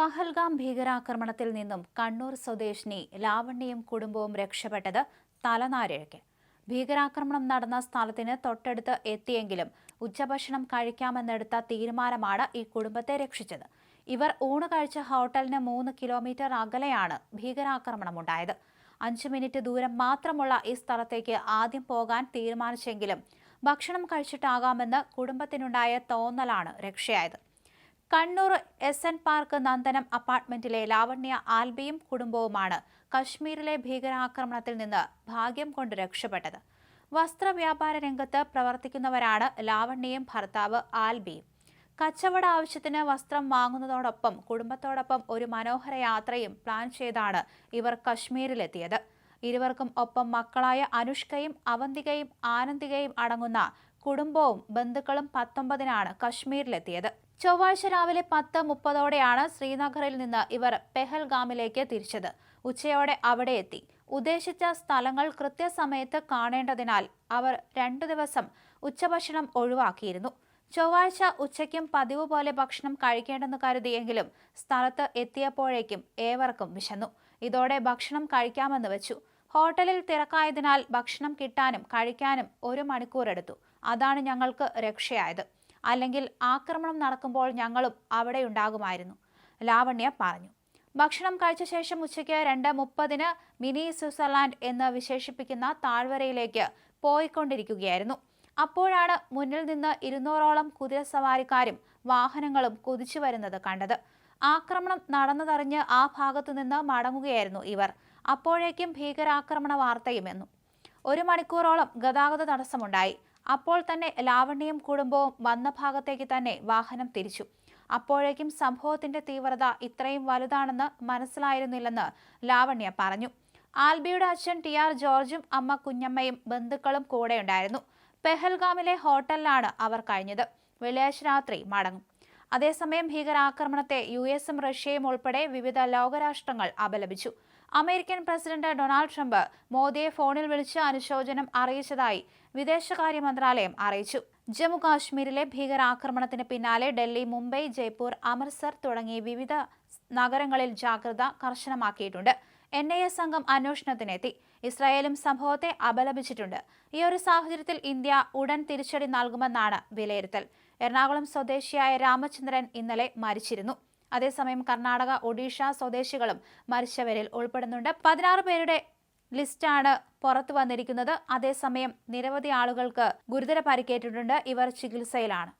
പഹൽഗാം ഭീകരാക്രമണത്തിൽ നിന്നും കണ്ണൂർ സ്വദേശിനി ലാവണ്യയും കുടുംബവും രക്ഷപ്പെട്ടത് തലനാരിഴയ്ക്ക്. ഭീകരാക്രമണം നടന്ന സ്ഥലത്തിന് തൊട്ടടുത്ത് എത്തിയെങ്കിലും ഉച്ചഭക്ഷണം കഴിക്കാമെന്നെടുത്ത തീരുമാനമാണ് ഈ കുടുംബത്തെ രക്ഷിച്ചത്. ഇവർ ഊണ് കഴിച്ച ഹോട്ടലിന് മൂന്ന് കിലോമീറ്റർ അകലെയാണ് ഭീകരാക്രമണമുണ്ടായത്. അഞ്ചു മിനിറ്റ് ദൂരം മാത്രമുള്ള ഈ സ്ഥലത്തേക്ക് ആദ്യം പോകാൻ തീരുമാനിച്ചെങ്കിലും ഭക്ഷണം കഴിച്ചിട്ടാകാമെന്ന് കുടുംബത്തിനുണ്ടായ തോന്നലാണ് രക്ഷയായത്. Kannur S N park Nandanam അപ്പാർട്ട്മെന്റിലെ ലാവണ്യ ആൽബിയും കുടുംബവുമാണ് കശ്മീരിലെ ഭീകരാക്രമണത്തിൽ നിന്ന് ഭാഗ്യം കൊണ്ട് രക്ഷപ്പെട്ടത്. വസ്ത്രവ്യാപാര രംഗത്ത് പ്രവർത്തിക്കുന്നവരാണ് ലാവണ്യയും ഭർത്താവ് ആൽബിയും. കച്ചവട ആവശ്യത്തിന് വസ്ത്രം വാങ്ങുന്നതോടൊപ്പം കുടുംബത്തോടൊപ്പം ഒരു മനോഹര യാത്രയും പ്ലാൻ ചെയ്താണ് ഇവർ കശ്മീരിലെത്തിയത്. ഇരുവർക്കും ഒപ്പം മക്കളായ അനുഷ്കയും അവന്തികയും ആനന്ദികയും അടങ്ങുന്ന കുടുംബവും ബന്ധുക്കളും പത്തൊമ്പതിനാണ് കശ്മീരിലെത്തിയത്. ചൊവ്വാഴ്ച രാവിലെ പത്ത് മുപ്പതോടെയാണ് ശ്രീനഗറിൽ നിന്ന് ഇവർ പെഹൽഗാമിലേക്ക് തിരിച്ചത്. ഉച്ചയോടെ അവിടെ എത്തി. ഉദ്ദേശിച്ച സ്ഥലങ്ങൾ കൃത്യസമയത്ത് കാണേണ്ടതിനാൽ അവർ രണ്ടു ദിവസം ഉച്ചഭക്ഷണം ഒഴിവാക്കിയിരുന്നു. ചൊവ്വാഴ്ച ഉച്ചയ്ക്കും പതിവ് പോലെ ഭക്ഷണം കഴിക്കേണ്ടെന്ന് കരുതിയെങ്കിലും സ്ഥലത്ത് എത്തിയപ്പോഴേക്കും ഏവർക്കും വിശന്നു. ഇതോടെ ഭക്ഷണം കഴിക്കാമെന്ന് വെച്ചു. ഹോട്ടലിൽ തിരക്കായതിനാൽ ഭക്ഷണം കിട്ടാനും കഴിക്കാനും ഒരു മണിക്കൂർ എടുത്തു. അതാണ് ഞങ്ങൾക്ക് രക്ഷയായത്. അല്ലെങ്കിൽ ആക്രമണം നടക്കുമ്പോൾ ഞങ്ങളും അവിടെ ഉണ്ടാകുമായിരുന്നു. ലാവണ്യ പറഞ്ഞു. ഭക്ഷണം കഴിച്ച ശേഷം ഉച്ചയ്ക്ക് രണ്ട് മുപ്പതിന് മിനി സ്വിറ്റ്സർലാൻഡ് എന്ന് വിശേഷിപ്പിക്കുന്ന താഴ്വരയിലേക്ക് പോയിക്കൊണ്ടിരിക്കുകയായിരുന്നു. അപ്പോഴാണ് മുന്നിൽ നിന്ന് ഇരുന്നൂറോളം കുതിരസവാരിക്കാരും വാഹനങ്ങളും കുതിച്ചു വരുന്നത് കണ്ടത്. ആക്രമണം നടന്നതറിഞ്ഞ് ആ ഭാഗത്തു നിന്ന് മടങ്ങുകയായിരുന്നു ഇവർ. അപ്പോഴേക്കും ഭീകരാക്രമണ വാർത്തയും എന്നു. ഒരു മണിക്കൂറോളം ഗതാഗത തടസ്സമുണ്ടായി. അപ്പോൾ തന്നെ ലാവണ്യയും കുടുംബവും വന്ന ഭാഗത്തേക്ക് തന്നെ വാഹനം തിരിച്ചു. അപ്പോഴേക്കും സംഭവത്തിന്റെ തീവ്രത ഇത്രയും വലുതാണെന്ന് മനസ്സിലായിരുന്നില്ലെന്ന് ലാവണ്യ പറഞ്ഞു. ആൽബിയുടെ അച്ഛൻ ടി ആർ ജോർജും അമ്മ കുഞ്ഞമ്മയും ബന്ധുക്കളും കൂടെയുണ്ടായിരുന്നു. പെഹൽഗാമിലെ ഹോട്ടലിലാണ് അവർ കഴിഞ്ഞത്. വെള്ളിയാഴ്ച രാത്രി മടങ്ങും. അതേസമയം ഭീകരാക്രമണത്തെ യു എസും റഷ്യയും ഉൾപ്പെടെ വിവിധ ലോകരാഷ്ട്രങ്ങൾ അപലപിച്ചു. അമേരിക്കൻ പ്രസിഡന്റ് ഡൊണാൾഡ് ട്രംപ് മോദിയെ ഫോണിൽ വിളിച്ച് അനുശോചനം അറിയിച്ചതായി വിദേശകാര്യ മന്ത്രാലയം അറിയിച്ചു. ജമ്മു കാശ്മീരിലെ ഭീകരാക്രമണത്തിന് പിന്നാലെ ഡൽഹി മുംബൈ ജയ്പൂർ അമൃത്സർ തുടങ്ങി വിവിധ നഗരങ്ങളിൽ ജാഗ്രത കർശനമാക്കിയിട്ടുണ്ട്. എൻ ഐ എ സംഘം അന്വേഷണത്തിനെത്തി. ഇസ്രായേലും സംഭവത്തെ അപലപിച്ചിട്ടുണ്ട്. ഈ ഒരു സാഹചര്യത്തിൽ ഇന്ത്യ ഉടൻ തിരിച്ചടി നൽകുമെന്നാണ് വിലയിരുത്തൽ. എറണാകുളം സ്വദേശിയായ രാമചന്ദ്രൻ ഇന്നലെ മരിച്ചിരുന്നു. അതേസമയം കർണാടക ഒഡീഷ സ്വദേശികളും മരിച്ചവരിൽ ഉൾപ്പെടുന്നുണ്ട്. പതിനാറ് പേരുടെ ലിസ്റ്റാണ് പുറത്തു വന്നിരിക്കുന്നത്. അതേസമയം നിരവധി ആളുകൾക്ക് ഗുരുതര പരിക്കേറ്റിട്ടുണ്ട്. ഇവർ ചികിത്സയിലാണ്.